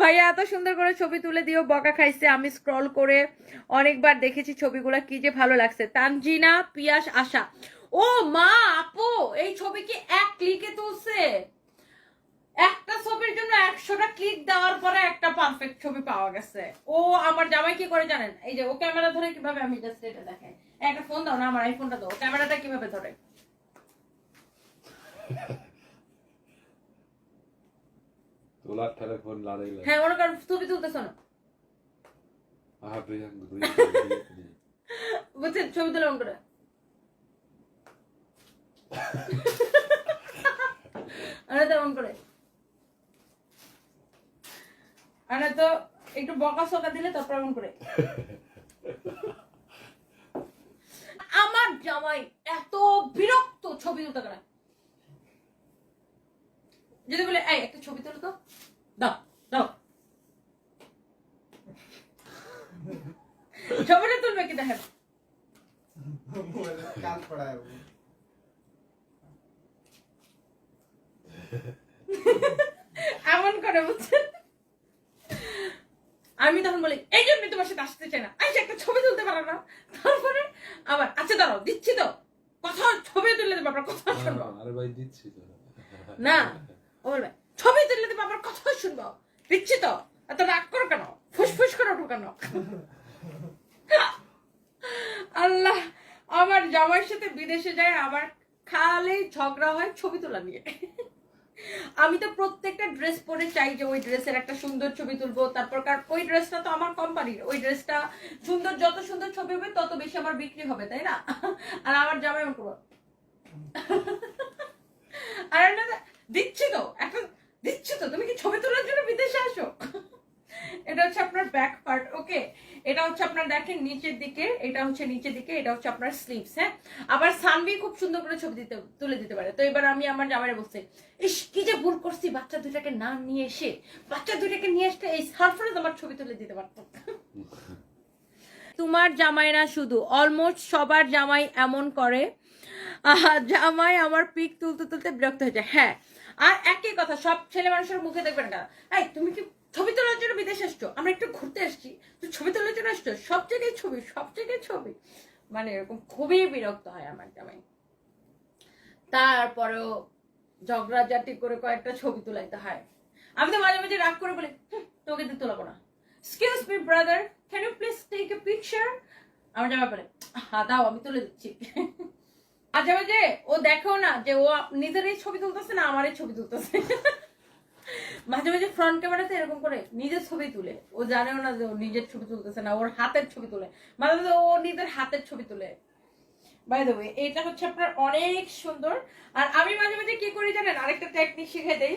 ভাইয়া, এত সুন্দর করে ছবি তুলে দিও বকা খাইছে। আমি স্ক্রল করে অনেকবার দেখেছি ছবিগুলো, কি যে ভালো লাগছে। তানজিনা, পিয়াস, আশা। ও মা, আপু, এই ছবি কি এক ক্লিকে তুলছে? একটা ছবির জন্য একশোটা ক্লিক দেওয়ার পরে একটা পারফেক্ট ছবি পাওয়া গেছে। ও আমার জামাই কি করে জানেন? এই যে, ও ক্যামেরা ধরে কীভাবে আমি জাস্ট এটা দেখাই? একটা ফোন দাও না, আমার আইফোনটা দাও। ক্যামেরাটা কীভাবে ধরে? লাগে হ্যাঁ মনে করেন ছবি তুলতেছ না। বুঝছেন ছবি করে। আরে করে। আরে তো একটু বকা সকা দিলে তারপর অন করে। আমার জামাই এত বিরক্ত ছবি তুলতে করে। যদি বলে এই একটা ছবি দাও দাও ছবিটা তুলবে কি দেখেন পড়ায় এমন করে বুঝছেন আমি তখন বলি এই জন্য তোমার সাথে আসতে চাই না। আইসা একটা ছবি তুলতে পারো না। তারপরে আবার আচ্ছা দাঁড়াও দিচ্ছি তো। কথা ছবি তুলে দেবো আপনার কথা শুনব। আরে ভাই দিচ্ছি তো। না ও বলবে ছবি তুলে দেবো আপনার কথা শুনব। দিচ্ছি তো এত রাগ করো কেন? ফুসফুস করে আল্লাহ, আমার সাথে বিদেশে যায় খালি ঝগড়া হয় ছবি তোলা নিয়ে। আমি তো প্রত্যেকটা ড্রেস পরে চাই যে ওই ড্রেসের একটা সুন্দর ছবি তুলবো। তারপর কারণ ওই ড্রেসটা তো আমার কোম্পানির ওই ড্রেসটা সুন্দর, যত সুন্দর ছবি হবে, তত বেশি আমার বিক্রি হবে, তাই না? আর আমার জামাই করব আর না দিচ্ছি তো এখন দিচ্ছি তো তুমি কি ছবি তোলার জন্য বিদেশে আসো এটা হচ্ছে আপনার ব্যাক পার্ট ওকে এটা হচ্ছে আপনার দেখেন নিচের দিকে, এটা হচ্ছে নিচের দিকে, এটা হচ্ছে আপনার স্লিভস হ্যাঁ? আবার সানভি খুব সুন্দর করে ছবি দিতে, তুলে দিতে পারে। তো এবার আমি আমার জামাইরে বলছি, ইস, কি যে ভুল করছি, বাচ্চা দুটাকে না নিয়ে এসে, বাচ্চা দুটাকে নিয়ে আসতে এই সারফারাজ আমার ছবি তুলে দিতে পারতো। তোমার জামাই না শুধু অলমোস্ট সবার জামাই এমন করে। জামাই আমার পিক তুলতে তুলতে বিরক্ত হয়ে যায়। হ্যাঁ আর একই কথা, সব ছেলে মানুষের মুখে দেখবেন না। এই, তুমি কি ছবি তোলার জন্য বিদেশ আসছো। আমরা একটু ঘুরতে আসছি। তুই ছবি তোলার জন্য আসছো। সব জায়গায় ছবি, সব জায়গায় ছবি। মানে এরকম খুবই বিরক্ত হয় আমার জামাই। তারপরেও ঝগড়াঝাটি করে কয়েকটা ছবি তোলাইতে হয়। আমি তো মাঝে মাঝে রাগ করে বলি তোকে দিয়ে তোলাবো না। Excuse me brother can you please take a picture আমার জামাই বলে হ্যাঁ দাও, আমি তুলে দিচ্ছি। মাঝে মাঝে ও দেখেও না যে ও নিজেরই ছবি তুলতেছে না, আমারই ছবি তুলতেছে। মাঝে মাঝে ফ্রন্ট ক্যামেরাতে এরকম করে নিজের ছবি তুলে। ও জানেও না যে ও নিজের ছবি তুলতেছে না, ওর হাতের ছবি তুলে। মাঝে মাঝে ও নিজের হাতের ছবি তুলে। বাই দ্য এটা হচ্ছে আপনার অনেক সুন্দর। আর আমি মাঝে মাঝে কি করি জানেন? আরেকটা টেকনিক শিখে দেই।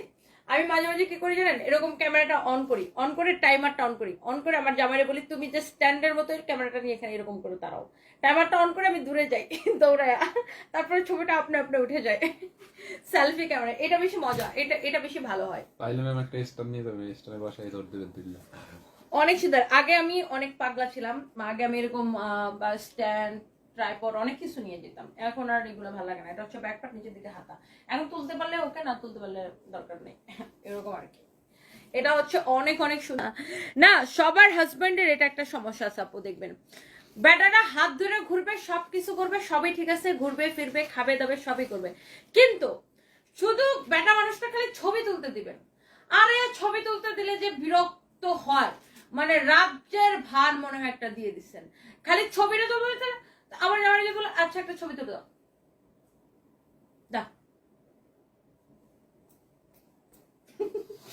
আমি মাঝে মাঝে কি করি জানেন? এরকম ক্যামেরাটা অন করি। অন করে টাইমারটা অন করি। অন করে আমার জামাইরে বলি তুমি যে স্ট্যান্ডের মতো ক্যামেরাটা নিয়ে এখানে এরকম করে দাঁড়াও। টাইমারটা অন করে আমি দূরে যাই দৌড়ায়। তারপরে ছবিটা আপনি আপনি উঠে যায়। সেলফি ক্যামেরা এটা বেশি মজা। এটা এটা বেশি ভালো হয়। পাইলে ম্যাম একটা স্টার নিয়ে যাবে। স্টারের বাসায় ধর দেবে দিল্লা অনেক সুন্দর। আগে আমি অনেক পাগলা ছিলাম। আগে আমি এরকম স্ট্যান্ড ট্রাইপড অনেক কিছু নিয়ে যেতাম। এখন আর এগুলো ভালো লাগে না। এটা হচ্ছে ব্যাকপার্ট নিচের দিকে হাতা। এখন তুলতে পারলে ওকে না তুলতে পারলে দরকার নেই। এরকম আর কি। এটা হচ্ছে অনেক অনেক সুন্দর। না, সবার হাজবেন্ডের এটা একটা সমস্যা আছে আপু, দেখবেন। ব্যাটারা হাত ধরে ঘুরবে সব কিছু করবে, সবই ঠিক আছে, ঘুরবে, ফিরবে, খাবে, দাবে, সবই করবে। কিন্তু শুধু বেটা মানুষটা খালি ছবি তুলতে দিবেন আরে, ছবি তুলতে দিলে যে বিরক্ত হয়। মানে রাজ্যের ভার মনে হয় একটা দিয়ে দিচ্ছেন। খালি ছবিটা তো আমার জামাই যে বলে আচ্ছা একটা ছবি তুলে দাও। দাও।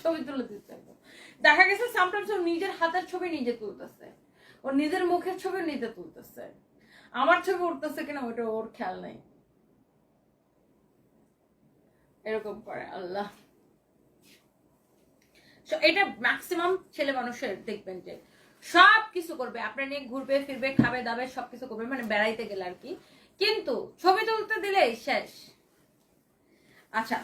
ছবি তুলে দিচ্ছে দেখা গেছে সামটাইমস ও নিজের হাতের ছবি নিজে তুলতেছে। ও নিজের মুখের ছবি নিজে তুলতেছে। আমার ছবি উঠতেছে কিনা ওটা ওর খেয়াল নাই। এরকম করে, আল্লাহ। এটা ম্যাক্সিমাম ছেলে মানুষের দেখবেন যে সব কিছু করবে। আপনার নিয়ে ঘুরবে, ফিরবে, খাবে, দাবে সব কিছু করবে মানে বেড়াইতে গেলে আর কি। কিন্তু ছবি তুলতে দিলেই শেষ। আচ্ছা